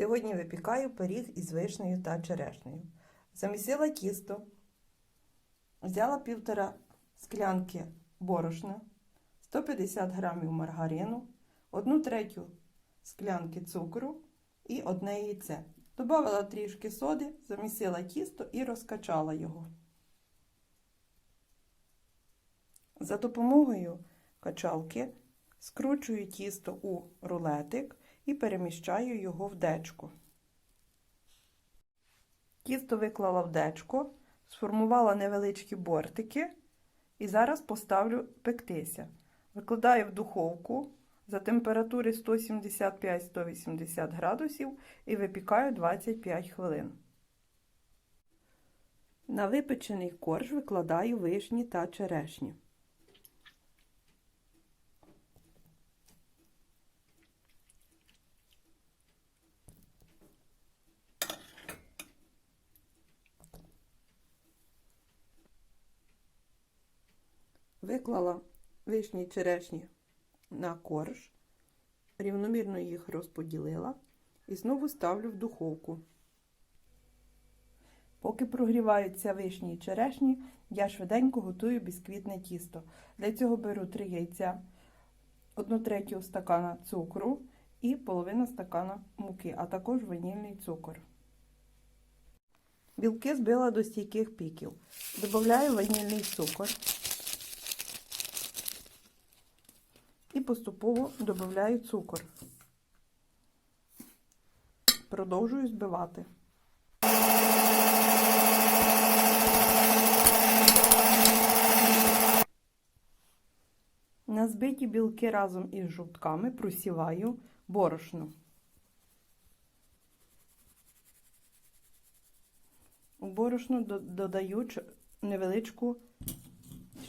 Сьогодні випікаю пиріг із вишнею та черешнею. Замісила тісто, взяла півтора склянки борошна, 150 грамів маргарину, 1 третю склянки цукру і одне яйце. Добавила трішки соди, замісила тісто і розкачала його. За допомогою качалки скручую тісто у рулетик і переміщаю його в дечко. Тісто виклала в дечко, сформувала невеличкі бортики і зараз поставлю пектися. Викладаю в духовку за температури 175-180 градусів і випікаю 25 хвилин. На випечений корж викладаю вишні та черешні. Виклала вишні черешні на корж, рівномірно їх розподілила і знову ставлю в духовку. Поки прогріваються вишні і черешні, я швиденько готую бісквітне тісто. Для цього беру 3 яйця, 1 третю стакана цукру і половину стакана муки, а також ванільний цукор. Білки збила до стійких піків. Додаю ванільний цукор. І поступово додаю цукор. Продовжую збивати. На збиті білки разом із жовтками просіваю борошно. У борошно додаю невеличку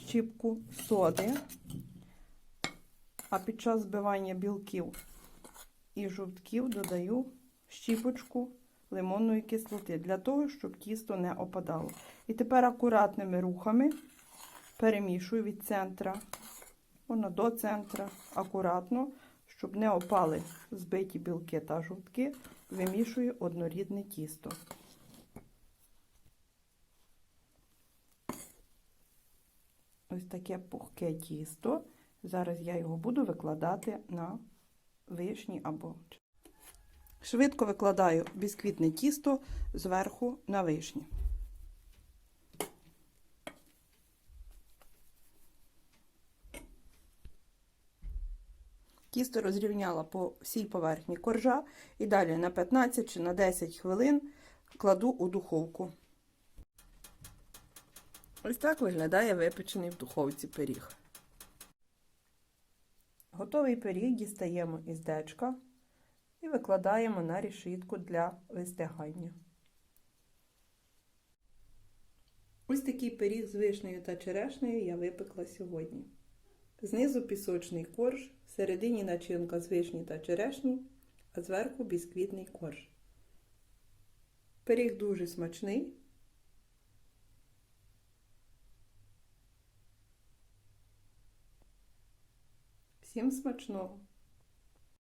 щіпку соди. А під час збивання білків і жовтків додаю щіпочку лимонної кислоти для того, щоб тісто не опадало. І тепер акуратними рухами перемішую від центра, воно до центра, акуратно, щоб не опали збиті білки та жовтки, вимішую однорідне тісто. Ось таке пухке тісто. Зараз я його буду викладати на вишні або. Швидко викладаю бісквітне тісто зверху на вишні. Тісто розрівняла по всій поверхні коржа і далі на 15 чи на 10 хвилин кладу у духовку. Ось так виглядає випечений в духовці пиріг. Готовий пиріг дістаємо із дечка і викладаємо на решітку для вистигання. Ось такий пиріг з вишнею та черешнею я випекла сьогодні. Знизу пісочний корж, всередині начинка з вишні та черешні, а зверху бісквітний корж. Пиріг дуже смачний. Всім смачного!